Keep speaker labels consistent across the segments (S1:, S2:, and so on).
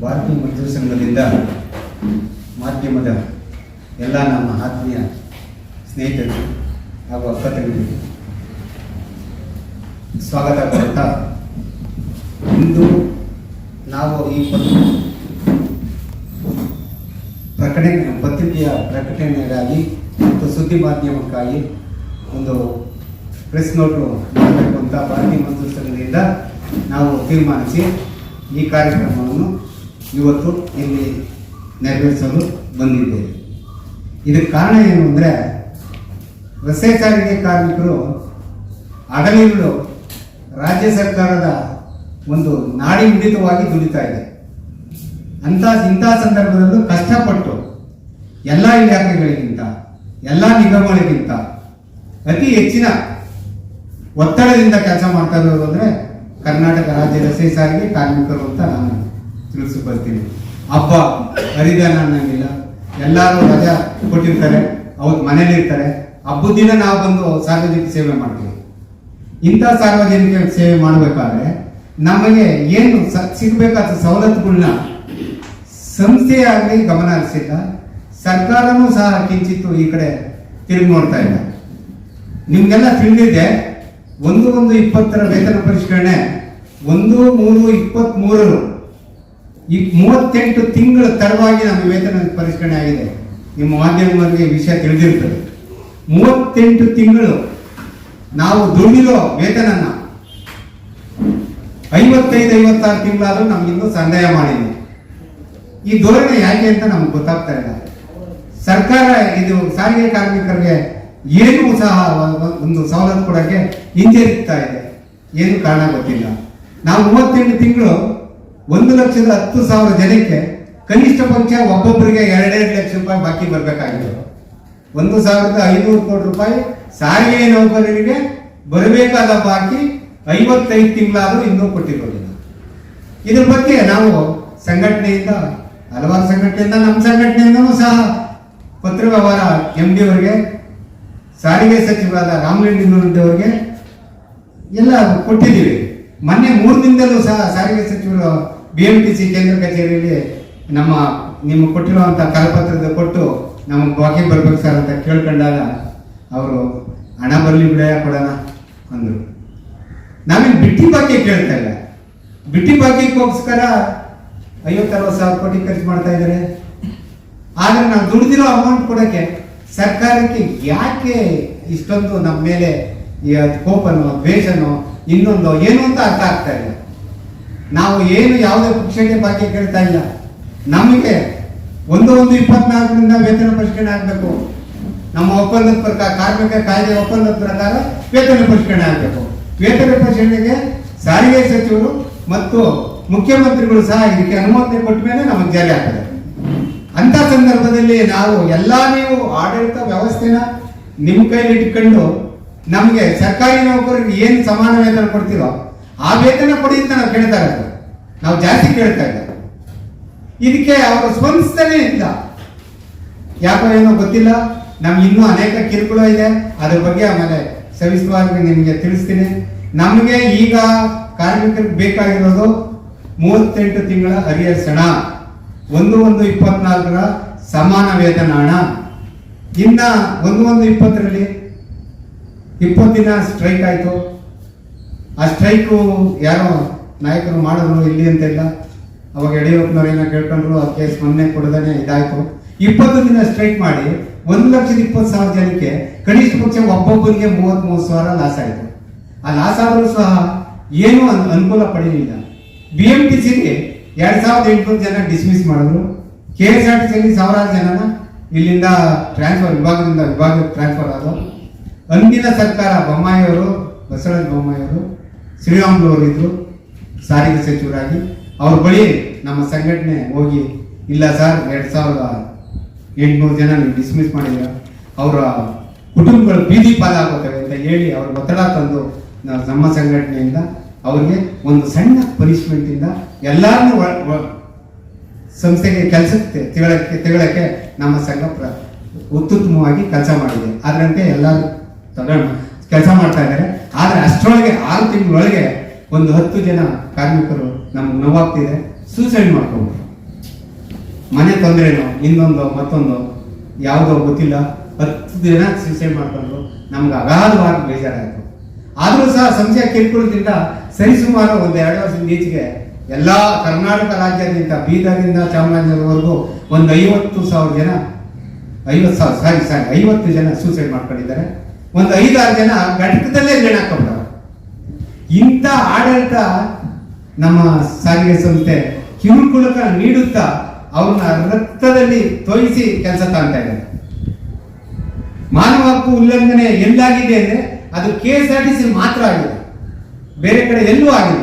S1: ಭಾರತೀಯ ಮಜ್ದೂರ್ ಸಂಘದಿಂದ ಮಾಧ್ಯಮದ ಎಲ್ಲ ನಮ್ಮ ಆತ್ಮೀಯ ಸ್ನೇಹಿತರು ಹಾಗೂ ಅಕ್ಕತಂಗಿರಿಗೆ ಸ್ವಾಗತ ಕೊಡ್ತಾ ಇಂದು ನಾವು ಈ ಪ್ರಕಟಣೆ, ಪತ್ರಿಕೆಯ ಪ್ರಕಟಣೆಗಾಗಿ ಮತ್ತು ಸುದ್ದಿ ಮಾಧ್ಯಮಕ್ಕಾಗಿ ಒಂದು ಪ್ರೆಸ್ ನೋಟು ಮಾಡಬೇಕು ಅಂತ ಭಾರತೀಯ ಮಜ್ದೂರ್ ಸಂಘದಿಂದ ನಾವು ತೀರ್ಮಾನಿಸಿ ಈ ಕಾರ್ಯಕ್ರಮವನ್ನು ಇವತ್ತು ಇಲ್ಲಿ ನೆರವೇರಿಸಲು ಬಂದಿದ್ದೇವೆ. ಇದಕ್ಕೆ ಕಾರಣ ಏನು ಅಂದರೆ ರಸ್ತೆ ಸಾರಿಗೆ ಕಾರ್ಮಿಕರು ಅಗಲಿಗಳು ರಾಜ್ಯ ಸರ್ಕಾರದ ಒಂದು ನಾಡಿ ಹಿಡಿತವಾಗಿ ದುಡಿತಾ ಇದೆ. ಅಂಥ ಇಂಥ ಸಂದರ್ಭದಲ್ಲೂ ಕಷ್ಟಪಟ್ಟು ಎಲ್ಲ ಇಲಾಖೆಗಳಿಗಿಂತ, ಎಲ್ಲ ನಿಗಮಗಳಿಗಿಂತ ಅತಿ ಹೆಚ್ಚಿನ ಒತ್ತಡದಿಂದ ಕೆಲಸ ಮಾಡ್ತಾ ಇರೋದು ಅಂದರೆ ಕರ್ನಾಟಕ ರಾಜ್ಯ ರಸ್ತೆ ಸಾರಿಗೆ ಕಾರ್ಮಿಕರು ಅಂತ ನಾನು ತಿಳಿಸ್ಕೊಳ್ತೀನಿ ಹಬ್ಬ, ಹರಿದಾನ ಅನ್ನಂಗಿಲ್ಲ. ಎಲ್ಲರೂ ರಜಾ ಕೊಟ್ಟಿರ್ತಾರೆ ಅವತ್ತು ಮನೇಲಿ ಇರ್ತಾರೆ. ಹಬ್ಬದ ದಿನ ನಾವು ಬಂದು ಸಾರ್ವಜನಿಕ ಸೇವೆ ಮಾಡ್ತೀವಿ. ಇಂಥ ಸಾರ್ವಜನಿಕ ಸೇವೆ ಮಾಡಬೇಕಾದ್ರೆ ನಮಗೆ ಏನು ಸಿಗಬೇಕಾದ ಸವಲತ್ತುಗಳನ್ನ ಸಂಸ್ಥೆಯಾಗಲಿ ಗಮನ ಹರಿಸಿಲ್ಲ. ಸರ್ಕಾರನೂ ಸಹ ಕಿಂಚಿತ್ತು ಈ ಕಡೆ ತಿರುಗಿ ನೋಡ್ತಾ ಇಲ್ಲ. ನಿಮಗೆಲ್ಲ ತಿಳಿದಿದೆ, ಒಂದು ಒಂದು ಇಪ್ಪತ್ತರ ವೇತನ ಪರಿಷ್ಕರಣೆ, ಒಂದು, ಮೂರು ಇಪ್ಪತ್ತ್ ಮೂರರು ಈ ಮೂವತ್ತೆಂಟು ತಿಂಗಳ ತರವಾಗಿ ನಮ್ಮ ವೇತನ ಪರಿಷ್ಕರಣೆ ಆಗಿದೆ. ನಿಮ್ಮ ಮಾಧ್ಯಮದಲ್ಲಿ ವಿಷಯ ತಿಳಿದಿರ್ತದೆ. ಮೂವತ್ತೆಂಟು ತಿಂಗಳು ನಾವು ದುಡಿದಿರೋ ವೇತನನ ಐವತ್ತೈದು, ಐವತ್ತಾರು ತಿಂಗಳಾದ್ರೂ ನಮ್ಗಿಂದು ಸಂದಾಯ ಮಾಡಿದೆ. ಈ ಧೋರಣೆ ಯಾಕೆ ಅಂತ ನಮ್ಗೆ ಗೊತ್ತಾಗ್ತಾ ಇಲ್ಲ. ಸರ್ಕಾರ ಇದು ಸಾರಿಗೆ ಕಾರ್ಮಿಕರಿಗೆ ಏನೂ ಸಹ ಒಂದು ಸವಲತ್ತು ಕೊಡೋಕ್ಕೆ ಹಿಂಜರಿತಾ ಇದೆ. ಏನು ಕಾರಣ ಗೊತ್ತಿಲ್ಲ. ನಾವು ಮೂವತ್ತೆಂಟು ತಿಂಗಳು ಒಂದು ಲಕ್ಷದ ಹತ್ತು ಸಾವಿರ ಜನಕ್ಕೆ ಕನಿಷ್ಠ ಪಕ್ಷ ಒಬ್ಬೊಬ್ಬರಿಗೆ ಎರಡೆರಡು ಲಕ್ಷ ರೂಪಾಯಿ ಬಾಕಿ ಬರಬೇಕಾಗಿದೆ ಒಂದು ಸಾವಿರದ ಐನೂರು ಕೋಟಿ ರೂಪಾಯಿ ಸಾರಿಗೆ ನೌಕರರಿಗೆ ಬರಬೇಕಾದ ಬಾಕಿ ಐವತ್ತೈದು ತಿಂಗಳಾದರೂ ಇನ್ನೂ ಕೊಟ್ಟಿರೋದಿಲ್ಲ. ಇದ್ರ ಬಗ್ಗೆ ನಾವು ಸಂಘಟನೆಯಿಂದ, ಹಲವಾರು ಸಂಘಟನೆಯಿಂದ, ನಮ್ಮ ಸಂಘಟನೆಯಿಂದನೂ ಸಹ ಪತ್ರ ವ್ಯವಹಾರ ಎಂ ಡಿ ಅವರಿಗೆ, ಸಾರಿಗೆ ಸಚಿವರಾದ ರಾಮಲಿಂಗನವರಿಗೆ ಅವರಿಗೆ ಎಲ್ಲ ಕೊಟ್ಟಿದ್ದೀವಿ. ಮೊನ್ನೆ ಮೂರು ದಿನದಲ್ಲೂ ಸಹ ಸಾರಿಗೆ ಸಚಿವರು ಬಿ ಎಂ ಟಿ ಸಿ ಕೇಂದ್ರ ಕಚೇರಿಯಲ್ಲಿ ನಮ್ಮ, ನಿಮ್ಮ ಕೊಟ್ಟಿರುವಂಥ ಕರಪತ್ರದ ಕೊಟ್ಟು ನಮಗೆ ಬಾಕಿ ಬರ್ಬೇಕು ಸರ್ ಅಂತ ಕೇಳ್ಕೊಂಡಾಗ ಅವರು ಹಣ ಬರಲಿ ಬಿಡ ಕೊಡೋಣ, ಅಂದರು. ನಾವೇನು ಬಿಟ್ಟಿ ಬಾಕಿ ಕೇಳ್ತಾ ಇಲ್ಲ. ಬಿಟ್ಟಿ ಬಾಕಿಗೋಸ್ಕರ ಐವತ್ತರವತ್ತು ಸಾವಿರ ಕೋಟಿ ಖರ್ಚು ಮಾಡ್ತಾ ಇದ್ದಾರೆ. ಆದರೆ ನಾವು ದುಡಿದಿರೋ ಅಮೌಂಟ್ ಕೊಡಕ್ಕೆ ಸರ್ಕಾರಕ್ಕೆ ಯಾಕೆ ಇಷ್ಟೊಂದು ನಮ್ಮ ಮೇಲೆ ಕೋಪನೋ, ದ್ವೇಷನೋ, ಇನ್ನೊಂದು, ಏನು ಅಂತ ಅರ್ಥ ಆಗ್ತಾ ಇಲ್ಲ. ನಾವು ಏನು ಯಾವುದೇ ಪಕ್ಷಕ್ಕೆ ಬಾಕಿ ಕೇಳ್ತಾ ಇಲ್ಲ. ನಮಗೆ ಒಂದು ಒಂದು ಇಪ್ಪತ್ನಾಲ್ಕರಿಂದ ವೇತನ ಪರಿಷ್ಕರಣೆ ಆಗಬೇಕು. ನಮ್ಮ ಒಪ್ಪಂದದ ಪ್ರಕಾರ ಕಾರ್ಮಿಕ ಕಾಯ್ದೆ ಒಪ್ಪಂದದ ಪ್ರಕಾರ ವೇತನ ಪರಿಷ್ಕರಣೆ ಆಗಬೇಕು. ವೇತನ ಪರಿಷ್ಕರಣೆಗೆ ಸಾರಿಗೆ ಸಚಿವರು ಮತ್ತು ಮುಖ್ಯಮಂತ್ರಿಗಳು ಸಹ ಇದಕ್ಕೆ ಅನುಮೋದನೆ ಕೊಟ್ಟ ಮೇಲೆ ನಮಗೆ ಜಾರಿ ಆಗ್ತದೆ. ಅಂತ ಸಂದರ್ಭದಲ್ಲಿ ನಾವು ಎಲ್ಲ ನೀವು ಆಡಳಿತ ವ್ಯವಸ್ಥೆನ ನಿಮ್ಮ ಕೈಲಿ ಇಟ್ಕೊಂಡು ನಮಗೆ ಸರ್ಕಾರಿ ನೌಕರರಿಗೆ ಏನು ಸಮಾನ ವೇತನ ಕೊಡ್ತೀರೋ ಆ ವೇತನ ಕೊಡಿ ಅಂತ ನಾವು ಕೇಳ್ತಾ ಇರೋದು. ನಾವು ಜಾಸ್ತಿ ಕೇಳ್ತಾ ಇಲ್ಲ. ಇದಕ್ಕೆ ಅವರು ಸ್ಪಂದಿಸ್ತಾನೆ ಇಲ್ಲ. ಯಾಕೋ ಏನೋ ಗೊತ್ತಿಲ್ಲ. ನಮ್ಗೆ ಇನ್ನೂ ಅನೇಕ ಕಿರುಕುಳ ಇದೆ. ಅದ್ರ ಬಗ್ಗೆ ಆಮೇಲೆ ಸವಿಸ್ತವಾಗಿ ನಿಮಗೆ ತಿಳಿಸ್ತೀನಿ. ನಮಗೆ ಈಗ ಕಾರ್ಮಿಕರಿಗೆ ಬೇಕಾಗಿರೋದು ಮೂವತ್ತೆಂಟು ತಿಂಗಳ ಹರಿಯರ್ಸ್ ಹಣ. ಒಂದು ಒಂದು ಇಪ್ಪತ್ನಾಲ್ಕರ ಸಮಾನ ವೇತನ ಹಣ. ಇನ್ನ ಒಂದು ಒಂದು ಇಪ್ಪತ್ತರಲ್ಲಿ ಇಪ್ಪತ್ತು ದಿನ ಸ್ಟ್ರೈಕ್ ಆಯಿತು. ಆ ಸ್ಟ್ರೈಕು ಯಾರೋ ನಾಯಕರು ಮಾಡಿದ್ರು ಇಲ್ಲಿ ಅಂತಿಲ್ಲ, ಅವಾಗ ಯಡಿಯೂರಪ್ಪನವ್ರೇನೋ ಕೇಳ್ಕೊಂಡ್ರು, ಆ ಕೇಸ್ ಮೊನ್ನೆ ಕೊಡದೇ ಇದಾಯಿತು. ಇಪ್ಪತ್ತು ದಿನ ಸ್ಟ್ರೈಕ್ ಮಾಡಿ ಒಂದು ಲಕ್ಷದ ಇಪ್ಪತ್ತು ಸಾವಿರ ಜನಕ್ಕೆ ಕನಿಷ್ಠ ಪಕ್ಷ ಒಬ್ಬೊಬ್ಬರಿಗೆ ಮೂವತ್ತ್ ಮೂವತ್ತು ಸಾವಿರ ಲಾಸ್ ಆಯಿತು. ಆ ಲಾಸ್ ಆದರೂ ಸಹ ಏನೂ ಅನ್- ಅನುಕೂಲ ಪಡೆಯಲಿಲ್ಲ. ಬಿ ಎಂ ಟಿ ಸಿಗೆ ಎರಡು ಸಾವಿರದ ಎಂಟುನೂರು ಜನ ಡಿಸ್ಮಿಸ್ ಮಾಡಿದ್ರು. ಕೆ ಎಸ್ ಆರ್ ಟಿ ಸಿಯಲ್ಲಿ ಸಾವಿರಾರು ಜನನ, ಇಲ್ಲಿಂದ ಟ್ರಾನ್ಸ್ಫರ್ ವಿಭಾಗದಿಂದ ವಿಭಾಗಕ್ಕೆ ಟ್ರಾನ್ಸ್ಫರ್ ಆದರು ಅಂದಿನ ಸರ್ಕಾರ ಬೊಮ್ಮಾಯಿಯವರು, ಬಸವರಾಜ ಬೊಮ್ಮಾಯಿಯವರು ಶ್ರೀರಾಮುಲು ಇದ್ದರು ಸಾರಿಗೆ ಸಚಿವರಾಗಿ. ಅವ್ರ ಬಳಿ ನಮ್ಮ ಸಂಘಟನೆ ಹೋಗಿ, ಇಲ್ಲ ಸರ್, ಎರಡು ಸಾವಿರದ ಎಂಟುನೂರು ಜನ ನೀವು ಡಿಸ್ಮಿಸ್ ಮಾಡಿದ್ರ ಅವರ ಕುಟುಂಬಗಳು ಬೀದಿ ಪಾಲಾಗುತ್ತವೆ ಅಂತ ಹೇಳಿ ಅವ್ರ ಒತ್ತಡ ತಂದು ನಮ್ಮ ಸಂಘಟನೆಯಿಂದ ಅವ್ರಿಗೆ ಒಂದು ಸಣ್ಣ ಪನಿಷ್ಮೆಂಟಿಂದ ಎಲ್ಲಾರನ್ನೂ ಸಂಸ್ಥೆಗೆ ಕೆಲಸಕ್ಕೆ, ತೆಗಳಕ್ಕೆ ತೆಗಳಕ್ಕೆ ನಮ್ಮ ಸಂಘ ಪ್ರ- ಅತ್ಯುತ್ತಮವಾಗಿ ಕೆಲಸ ಮಾಡಿದೆ. ಅದರಂತೆ ಎಲ್ಲರೂ ತಗೊಂಡು ಕೆಲಸ ಮಾಡ್ತಾ ಇದ್ದಾರೆ. ಆದ್ರೆ ಅಷ್ಟರೊಳಗೆ ಆರು ತಿಂಗಳೊಳಗೆ ಒಂದು ಹತ್ತು ಜನ ಕಾರ್ಮಿಕರು ನಮ್ಗೆ ನೋವಾಗ್ತಿದೆ ಸೂಸೈಡ್ ಮಾಡ್ಕೊಂಡ್ರು. ಮನೆ ತೊಂದರೆನೋ, ಇನ್ನೊಂದು, ಮತ್ತೊಂದು, ಯಾವುದೋ ಗೊತ್ತಿಲ್ಲ. ಹತ್ತು ಜನ ಸೂಸೈಡ್ ಮಾಡ್ಕೊಂಡ್ರು. ನಮ್ಗೆ ಅಗಾಧವಾಗಿ ಬೇಜಾರಾಯಿತು. ಆದರೂ ಸಹ ಸಂಜೆ ಕಿರುಕುಳದಿಂದ ಸರಿಸುಮಾರು ಒಂದು ಎರಡು ವರ್ಷದ ಈಚೆಗೆ ಎಲ್ಲ ಕರ್ನಾಟಕ ರಾಜ್ಯದಿಂದ ಬೀದರ್ನಿಂದ ಚಾಮರಾಜನಗರವರೆಗೂ ಒಂದು ಐವತ್ತು ಸಾವಿರ ಜನ, ಐವತ್ತು ಸಾವಿರ ಸಾರಿ ಸಾರಿ ಐವತ್ತು ಜನ ಸೂಸೈಡ್ ಮಾಡ್ಕೊಂಡಿದ್ದಾರೆ. ಒಂದು ಐದಾರು ಜನ ಘಟಕದಲ್ಲೇ ನೇಣಾಕೊಂಡವ್ರು ಇಂಥ ಆಡಳಿತ ನಮ್ಮ ಸಾರಿಗೆ ಸಂಸ್ಥೆ ಕಿರುಕುಳಕ ನೀಡುತ್ತಾ ಅವ್ರನ್ನ ರಕ್ತದಲ್ಲಿ ತೋಯಿಸಿ ಕೆಲಸ ತಾಂತಾ ಇದ್ದಾರೆ ಮಾನವ ಹಕ್ಕು ಉಲ್ಲಂಘನೆ ಎಲ್ಲಾಗಿದೆ ಅಂದ್ರೆ ಅದು K S R T C ಮಾತ್ರ ಆಗಿದೆ. ಬೇರೆ ಕಡೆ ಎಲ್ಲೂ ಆಗಿಲ್ಲ.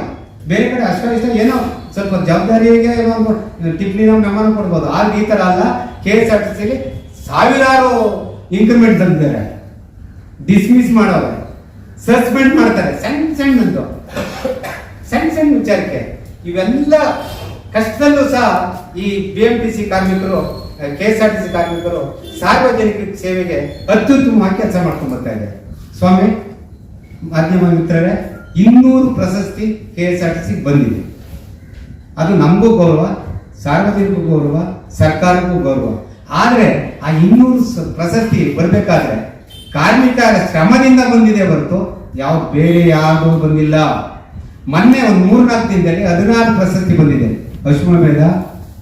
S1: ಬೇರೆ ಕಡೆ ಅಷ್ಟ ಏನೋ ಸ್ವಲ್ಪ ಜವಾಬ್ದಾರಿಗೆ ಏನೋ ಒಂದು ನಾವು ಮೆಮನ ಕೊಡ್ಬೋದು. ಆದ್ರೆ ಈ ತರ ಅಲ್ಲ ಕೆ ಎಸ್ ಆರ್ ಟಿ ಸಿಲಿ ಸಾವಿರಾರು ಇನ್ಕ್ರಿಮೆಂಟ್ ತಂದಿದ್ದಾರೆ. ಡಿಸ್ಮಿಸ್ ಮಾಡೋದು ಸಸ್ಪೆಂಡ್ ಮಾಡ್ತಾರೆ. ಸಣ್ಣ, ಸಣ್ಣದ್ದು. ಸಣ್ಣ ಸಣ್ಣ ವಿಚಾರಕ್ಕೆ ಇವೆಲ್ಲ ಕಷ್ಟದಲ್ಲೂ ಸಹ ಈ ಬಿ ಎಂ ಟಿ ಸಿ ಕಾರ್ಮಿಕರು K S R T C ಕಾರ್ಮಿಕರು ಸಾರ್ವಜನಿಕ ಸೇವೆಗೆ ಅತ್ಯುತ್ತಮ ಕೆಲಸ ಮಾಡ್ಕೊಂಡು ಬರ್ತಾ ಇದೆ ಸ್ವಾಮಿ ಮಾಧ್ಯಮ ಮಿತ್ರರೇ, ಇನ್ನೂರು ಪ್ರಶಸ್ತಿ K S R T C ಬಂದಿದೆ. ಅದು ನಮಗೂ ಗೌರವ ಸಾರ್ವಜನಿಕ ಗೌರವ, ಸರ್ಕಾರಕ್ಕೂ ಗೌರವ. ಆದರೆ ಆ ಇನ್ನೂರು ಪ್ರಶಸ್ತಿ ಬರಬೇಕಾದ್ರೆ ಕಾರ್ಮಿಕರ ಶ್ರಮದಿಂದ ಬಂದಿದೆ ಹೊರತು ಯಾವ ಬೇರೆ ಯಾರು ಬಂದಿಲ್ಲ. ಮೊನ್ನೆ ಒಂದು ಮೂರ್ನಾಲ್ಕು ದಿನದಲ್ಲಿ ಹದಿನಾರು ಪ್ರಶಸ್ತಿ ಬಂದಿದೆ. ಅಶ್ವಮೇಧ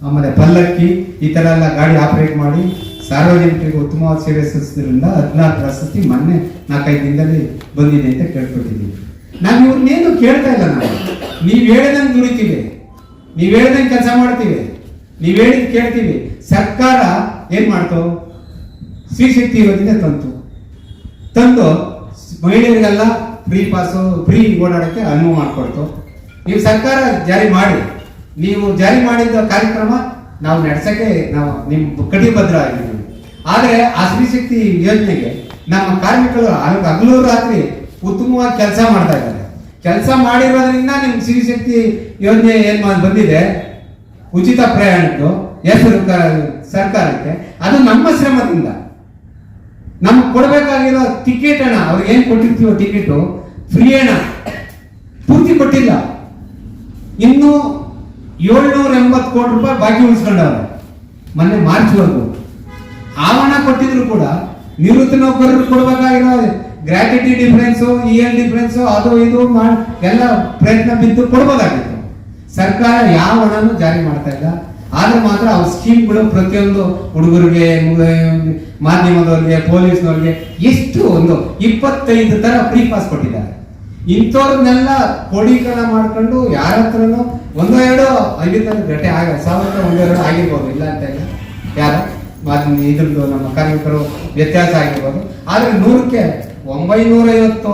S1: ಆಮೇಲೆ ಪಲ್ಲಕ್ಕಿ, ಈ ಥರ ಎಲ್ಲ ಗಾಡಿ ಆಪರೇಟ್ ಮಾಡಿ ಸಾರ್ವಜನಿಕರಿಗೆ ಉತ್ತಮವಾದ ಸೇವೆ ಸಲ್ಲಿಸಿದ್ರಿಂದ ಹದಿನಾರು ಪ್ರಶಸ್ತಿ ಮೊನ್ನೆ ನಾಲ್ಕೈದು ದಿನದಲ್ಲಿ ಬಂದಿದೆ ಅಂತ ಕೇಳ್ಕೊಟ್ಟಿದ್ದೀವಿ ನಾನು ಇವ್ರನ್ನೇನು ಕೇಳ್ತಾ ಇಲ್ಲ ನಾವು ನೀವು ಹೇಳ್ದಂಗೆ ದುಡಿತೀವಿ ನೀವು ಹೇಳ್ದಂಗೆ ಕೆಲಸ ಮಾಡ್ತೀವಿ. ನೀವು ಹೇಳಿದ್ ಕೇಳ್ತೀವಿ. ಸರ್ಕಾರ ಏನ್ ಮಾಡ್ತು? ಸ್ತ್ರೀ ಶಕ್ತಿ ಯೋಜನೆ ತಂತು. ತಂದು ಮಹಿಳೆಯರಿಗೆಲ್ಲ ಫ್ರೀ ಪಾಸು ಫ್ರೀ ಓಡಾಡೋಕ್ಕೆ ಅನುವು ಮಾಡಿಕೊಡ್ತು. ನೀವು ಸರ್ಕಾರ ಜಾರಿ ಮಾಡಿ. ನೀವು ಜಾರಿ ಮಾಡಿದ ಕಾರ್ಯಕ್ರಮ ನಾವು ನಡೆಸಕ್ಕೆ ನಾವು ನಿಮ್ಮ ಕಟಿಬದ್ಧ ಆಗಿದ್ದೀವಿ ಆದರೆ ಆ ಸ್ತ್ರೀ ಶಕ್ತಿ ಯೋಜನೆಗೆ ನಮ್ಮ ಕಾರ್ಮಿಕರು ಹಗಲು ರಾತ್ರಿ ಉತ್ತಮವಾಗಿ ಕೆಲಸ ಮಾಡ್ತಾ ಇದ್ದಾರೆ. ಕೆಲಸ ಮಾಡಿರೋದ್ರಿಂದ ನಿಮ್ಗೆ ಸ್ತ್ರೀ ಶಕ್ತಿ ಯೋಜನೆ ಏನ್ ಬಂದಿದೆ? ಉಚಿತ ಪ್ರಯಾಣದ್ದು ಹೆಸರು ಸರ್ಕಾರಕ್ಕೆ. ಅದು ನಮ್ಮ ಶ್ರಮದಿಂದ. ನಮ್ಗೆ ಕೊಡಬೇಕಾಗಿರೋ ಟಿಕೆಟ್ ಅಣ್ಣ, ಅವ್ರಿಗೆ ಏನು ಕೊಟ್ಟಿರ್ತೀವೋ ಟಿಕೆಟ್ ಫ್ರೀ ಅಣ್ಣ. ಪೂರ್ತಿ ಕೊಟ್ಟಿಲ್ಲ. ಇನ್ನು ಏಳ್ನೂರ ಎಂಬತ್ತು ಕೋಟಿ ರೂಪಾಯಿ ಬಾಕಿ ಉಳಿಸ್ಕೊಂಡವ್ರೆ. ಮೊನ್ನೆ ಮಾರ್ಚ್ವರೆಗೂ. ಆ ಹಣ ಕೊಟ್ಟಿದ್ರು ಕೂಡ, ನಿವೃತ್ತಿ ನೌಕರರು ಕೊಡಬೇಕಾಗಿರೋ gratuity difference E L difference ಅದು ಇದು ಮಾಡಿ ಎಲ್ಲ ಪ್ರಯತ್ನ ಬಿದ್ದು ಕೊಡ್ಬೋದಾಗಿತ್ತು. ಸರ್ಕಾರ ಯಾವ ಹಣನೂ ಜಾರಿ ಮಾಡ್ತಾ ಇಲ್ಲ. ಆದ್ರೆ ಮಾತ್ರ ಅವ್ರ ಸ್ಕೀಮ್ಗಳು ಪ್ರತಿಯೊಂದು ಹುಡುಗರಿಗೆ ಮಾಧ್ಯಮದವ್ರಿಗೆ, ಪೊಲೀಸ್ನವ್ರಿಗೆ ಎಷ್ಟು ಒಂದು ಇಪ್ಪತ್ತೈದು ತರ ಫ್ರೀ ಪಾಸ್ ಕೊಟ್ಟಿದ್ದಾರೆ. ಇಂಥವ್ರನ್ನೆಲ್ಲ ಕೋಡೀಕರಣ ಮಾಡ್ಕೊಂಡು ಯಾರ ಹತ್ರನೂ ಒಂದೋ ಎರಡೋ ಐದು ಗಟ್ಟೆ ಆಗ ಸಾವಿರದ ಒಂದೋ ಎರಡು ಆಗಿರ್ಬೋದು, ಇಲ್ಲ ಅಂತ ಇಲ್ಲ. ಯಾರು? ಇದ್ರದ್ದು ನಮ್ಮ ಕಾರ್ಮಿಕರು ವ್ಯತ್ಯಾಸ ಆಗಿರ್ಬೋದು. ಆದ್ರೆ ನೂರಕ್ಕೆ ಒಂಬೈನೂರ ಐವತ್ತು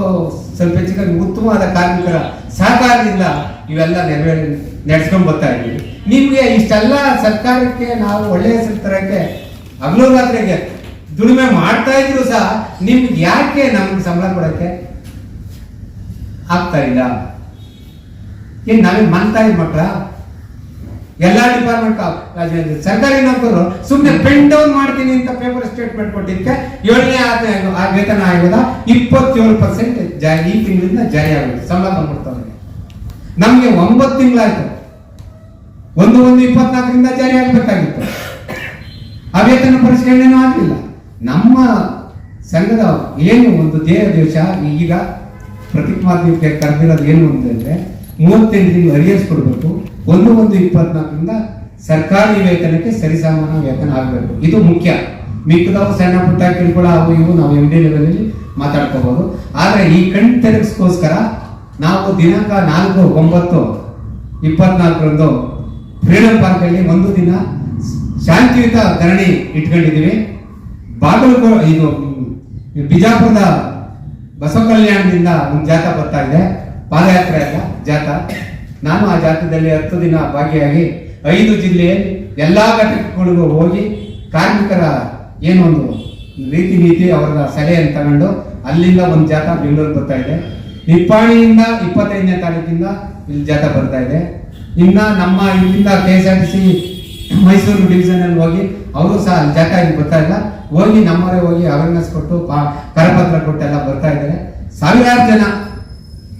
S1: ಸ್ವಲ್ಪ ಹೆಚ್ಚು ಕಮ್ಮಿ ಉತ್ತಮವಾದ ಕಾರ್ಮಿಕರ ಸಹಕಾರದಿಂದ ಇವೆಲ್ಲ ನೆರವೇರಿ ನಡೆಸ್ಕೊಂಡು ಬರ್ತಾ ಇದ್ದೀವಿ. ನಿಮ್ಗೆ ಇಷ್ಟೆಲ್ಲ ಸರ್ಕಾರಕ್ಕೆ ನಾವು ಒಳ್ಳೆಯ ತರಕ್ಕೆ ಹಗಲು ರಾತ್ರಿಗೆ ದುಡಿಮೆ ಮಾಡ್ತಾ ಇದ್ರು ಸಹ ನಿಮ್ಗೆ ಯಾಕೆ ನಮ್ಗೆ ಸಂಬಳ ಕೊಡಕ್ಕೆ ಆಗ್ತಾ ಇಲ್ಲ? ಏನ್ ನಾವೇ ಇದ್ ಮಕ್ಕಳ ಎಲ್ಲಾ ಡಿಪಾರ್ಟ್ಮೆಂಟ್ ಸರ್ಕಾರಿ ನೌಕರರು ಸುಮ್ಮನೆ ಪೆನ್ ಡೌನ್ ಮಾಡ್ತೀನಿ ಅಂತ ಪೇಪರ್ ಸ್ಟೇಟ್ಮೆಂಟ್ ಕೊಟ್ಟಿದ್ದಕ್ಕೆ ಏಳನೇ ಆ ವೇತನ ಆಯೋಗದ ಇಪ್ಪತ್ತೇಳು ಪರ್ಸೆಂಟ್ ಈ ತಿಂಗಳಿಂದ ಜಾರಿ ಆಗುತ್ತೆ, ಸಂಬಳ ಬಂದ್ಬಿಡ್ತವ್ರಿಗೆ ನಮ್ಗೆ ಒಂಬತ್ತು ತಿಂಗಳಾಯ್ತು. ಒಂದು ಒಂದು ಇಪ್ಪತ್ನಾಲ್ಕರಿಂದ ಜಾರಿ ಆಗಬೇಕಾಗಿತ್ತು. ಆ ವೇತನ ಪರಿಷ್ಕರಣೆನೂ ಆಗಲಿಲ್ಲ. ನಮ್ಮ ಸಂಘದ ಏನು ಒಂದು ದೇಹ ದೇಶ ಈಗ ಪ್ರತೀಕ್ ಮಾಧ್ಯಮಕ್ಕೆ ಕರೆದಿರೋದು ಏನು ಅಂತಂದ್ರೆ ಮೂವತ್ತೆಂಟು ತಿಂಗಳು ಅರಿಯರ್ಸ್ ಕೊಡಬೇಕು. ಒಂದು ಒಂದು ಇಪ್ಪತ್ನಾಲ್ಕರಿಂದ ಸರ್ಕಾರಿ ವೇತನಕ್ಕೆ ಸರಿಸಾಮಾನ ವೇತನ ಆಗಬೇಕು. ಇದು ಮುಖ್ಯ. ಮಿಕ್ಕದವು ಸಣ್ಣ ಪುಟ್ಟ ಕಿರುಕುಳ, ಅವು ಇವು ನಾವು ಎಂ ಡಿ ಲೆವೆಲಲ್ಲಿ ಮಾತಾಡ್ಕೋಬಹುದು ಆದರೆ ಈ ಕಣ್ ತೆರಗಿಸ್ಕೋಸ್ಕರ ನಾವು ದಿನಾಂಕ ನಾಲ್ಕು, ಒಂಬತ್ತು, ಇಪ್ಪತ್ನಾಲ್ಕರಂದು ಫ್ರೀಡಂ ಪಾರ್ಕ್ ಅಲ್ಲಿ ಒಂದು ದಿನ ಶಾಂತಿಯುತ ಧರಣಿ ಇಟ್ಕೊಂಡಿದ್ದೀವಿ. ಬಾಗಲಕೋ ಇದು ಬಿಜಾಪುರದ ಬಸವ ಕಲ್ಯಾಣದಿಂದ ಒಂದು ಜಾಥಾ ಬರ್ತಾ ಇದೆ. ಪಾದಯಾತ್ರೆ ಅಲ್ಲ ಜಾಥಾ ನಾನು ಆ ಜಾಥಾದಲ್ಲಿ ಹತ್ತು ದಿನ ಭಾಗಿಯಾಗಿ ಐದು ಜಿಲ್ಲೆಯಲ್ಲಿ ಎಲ್ಲ ಘಟಕಗಳಿಗೂ ಹೋಗಿ ಕಾರ್ಮಿಕರ ಏನೊಂದು ರೀತಿ ನೀತಿ ಅವರ ಸಲಹೆಯನ್ನು ತಗೊಂಡು ಅಲ್ಲಿಂದ ಒಂದು ಜಾಥಾ ಬೆಂಗಳೂರಿಗೆ ಬರ್ತಾ ಇದೆ. ನಿಪ್ಪಾಣಿಯಿಂದ ಇಪ್ಪತ್ತೈದನೇ ತಾರೀಕಿಂದ ಇಲ್ಲಿ ಜಾಥಾ ಬರ್ತಾ ಇದೆ. ಇನ್ನ ನಮ್ಮ ಇಲ್ಲಿಂದ K S R T C Mysuru division ಅಲ್ಲಿ ಹೋಗಿ, ಅವರು ಸಹ ಇಲ್ಲಿ ಬರ್ತಾ ಇಲ್ಲ. ಹೋಗಿ ನಮ್ಮವರೇ ಹೋಗಿ ಅವೇರ್ನೆಸ್ ಕೊಟ್ಟು ಕರಪತ್ರ ಕೊಟ್ಟು ಎಲ್ಲ ಬರ್ತಾ ಇದ್ದಾರೆ. ಸಾವಿರಾರು ಜನ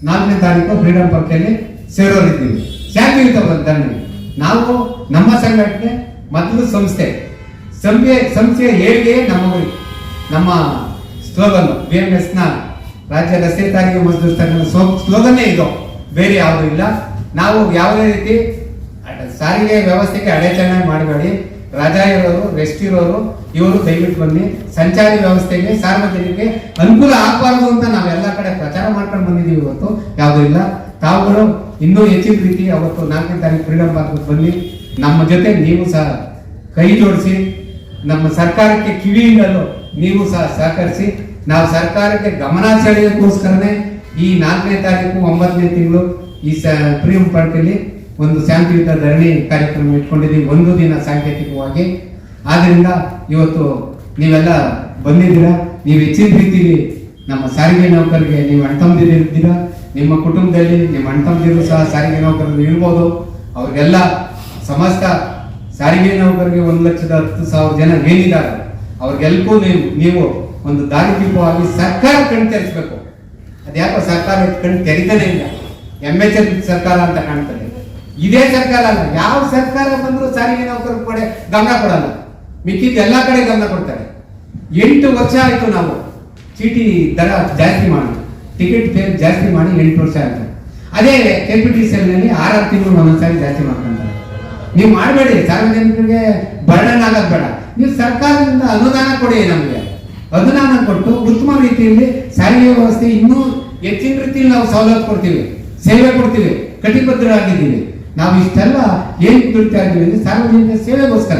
S1: ನಾಲ್ಕನೇ ತಾರೀಕು ಫ್ರೀಡಮ್ ಪಾರ್ಕ್ ಅಲ್ಲಿ ಸೇರೋರಿದ್ದೀವಿ. ಶಾಂತಿಯುತ ಧರಣಿ ನಾವು ನಮ್ಮ ಸಂಘಟನೆ, ಮೊದಲು ಸಂಸ್ಥೆ. ಸಂಸ್ಥೆ, ಸಂಸ್ಥೆಯ ಏಳಿಗೆ ನಮ್ಮ ನಮ್ಮ ಸ್ಲೋಗನ್ ಬಿ ಎಂ ಎಸ್ನ ರಾಜ್ಯ ರಸ್ತೆ ಸಾರಿಗೆ ಮಜ್ದೂರ್ ಸಂಘದ ಸ್ಲೋಗನ್ನೇ ಇದು. ಬೇರೆ ಯಾವುದೂ ಇಲ್ಲ. ನಾವು ಯಾವುದೇ ರೀತಿ ಸಾರಿಗೆ ವ್ಯವಸ್ಥೆಗೆ ಅಡಚಣೆ ಮಾಡಬೇಡಿ. ರಜಾ ಇರೋರು ರೆಸ್ಟ್ ಇರೋರು, ಇವರು ದಯವಿಟ್ಟು ಬನ್ನಿ. ಸಂಚಾರಿ ವ್ಯವಸ್ಥೆಗೆ ಸಾರ್ವಜನಿಕರಿಗೆ ಅನುಕೂಲ ಆಗಬಾರ್ದು ಅಂತ ನಾವೆಲ್ಲ ಕಡೆ ಪ್ರಚಾರ ಮಾಡ್ಕೊಂಡು ಬಂದಿದ್ದೀವಿ ಇವತ್ತು. ಯಾವುದೂ ಇಲ್ಲ. ತಾವುಗಳು ಇನ್ನೂ ಹೆಚ್ಚಿನ ರೀತಿ ಅವತ್ತು ನಾಲ್ಕನೇ ತಾರೀಕು ಫ್ರೀಡಮ್ ಪಾರ್ಕ್ ಬನ್ನಿ. ನಮ್ಮ ಜೊತೆ ನೀವು ಸಹ ಕೈ ಜೋಡಿಸಿ, ನಮ್ಮ ಸರ್ಕಾರಕ್ಕೆ ಕಿವಿಯಿಂದಲೂ ನೀವು ಸಹ ಸಹಕರಿಸಿ, ನಾವು ಸರ್ಕಾರಕ್ಕೆ ಗಮನ ಸೆಳೆಯೋಕ್ಕೋಸ್ಕರನೇ ಈ ನಾಲ್ಕನೇ ತಾರೀಕು, ಒಂಬತ್ತನೇ ತಿಂಗಳು ಈ ಸ ಪ್ರಿಯಂ ಪಾರ್ಕಲ್ಲಿ ಒಂದು ಶಾಂತಿಯುತ ಧರಣಿ ಕಾರ್ಯಕ್ರಮ ಇಟ್ಕೊಂಡಿದ್ದೀವಿ, ಒಂದು ದಿನ ಸಾಂಕೇತಿಕವಾಗಿ. ಆದ್ದರಿಂದ ಇವತ್ತು ನೀವೆಲ್ಲ ಬಂದಿದ್ದೀರಾ? ನೀವು ಹೆಚ್ಚಿನ ರೀತಿಯಲ್ಲಿ ನಮ್ಮ ಸಾರಿಗೆ ನೌಕರರಿಗೆ ನೀವು ಅಣ್ತಂದಿದ್ದೀರಾ ನಿಮ್ಮ ಕುಟುಂಬದಲ್ಲಿ ನಿಮ್ಮ ಅಣ್ತಂದಿರು ಸಹ ಸಾರಿಗೆ ನೌಕರರು ಇರ್ಬೋದು. ಅವ್ರಿಗೆಲ್ಲ ಸಮಸ್ತ ಸಾರಿಗೆ ನೌಕರಿಗೆ ಒಂದು ಲಕ್ಷದ ಹತ್ತು ಸಾವಿರ ಜನ ಏನಿದ್ದಾರೆ ಅವ್ರಿಗೆಲ್ಲಕ್ಕೂ ನೀವು ನೀವು ಒಂದು ದಾರಿದೀಪವಾಗಿ ಸರ್ಕಾರ ಕಣ್ ತೆರೆಸ್ಬೇಕು ಅದ್ಯಾಕೋ ಸರ್ಕಾರ ಕಣ್ ತೆರಿತಾನೆ ಇಲ್ಲ. ಎಂ ಎಚ್ ಎಲ್ ಸರ್ಕಾರ ಅಂತ ಕಾಣ್ತದೆ. ಇದೇ ಸರ್ಕಾರ ಅಲ್ಲ, ಯಾವ ಸರ್ಕಾರ ಬಂದರೂ ಸಾರಿಗೆ ನೌಕರ ಕಡೆ ಗಮನ ಕೊಡಲ್ಲ. ಮಿಕ್ಕಿದ ಎಲ್ಲ ಕಡೆ ಗಮನ ಕೊಡ್ತಾರೆ. ಎಂಟು ವರ್ಷ ಆಯಿತು ನಾವು ಚೀಟಿ ದರ ಜಾಸ್ತಿ ಮಾಡಿ, ಟಿಕೆಟ್ ಫೇರ್ ಜಾಸ್ತಿ ಮಾಡಿ ಎಂಟು ವರ್ಷ ಆಯ್ತು. ಅದೇ ಕೆ ಪಿ ಟಿ ಸಿ ನಲ್ಲಿ ಆರಾರು ತಿಂಗಳು ಒಂದೊಂದ್ಸಾರಿ ಜಾಸ್ತಿ ಮಾಡ್ಕೊಂತಾರೆ. ನೀವು ಮಾಡಬೇಡಿ, ಸಾರ್ವಜನಿಕರಿಗೆ ಬರ್ಡನ್ ಆಗೋದು ಬೇಡ. ನೀವು ಸರ್ಕಾರದಿಂದ ಅನುದಾನ ಕೊಡಿ ನಮಗೆ. ಅನುದಾನ ಕೊಟ್ಟು ಉತ್ತಮ ರೀತಿಯಲ್ಲಿ ಸಾರಿಗೆ ವ್ಯವಸ್ಥೆ ಇನ್ನೂ ಹೆಚ್ಚಿನ ರೀತಿಯಲ್ಲಿ ನಾವು ಸವಲತ್ತು ಕೊಡ್ತೀವಿ. ಸೇವೆ ಕೊಡ್ತೀವಿ ಕಟಿಬದ್ಧರಾಗಿದ್ದೀವಿ ನಾವು ಇಷ್ಟೆಲ್ಲ ಏನು ದುಡಿತಾ ಇದ್ದೀವಿ ಸಾರ್ವಜನಿಕ ಸೇವೆಗೋಸ್ಕರ.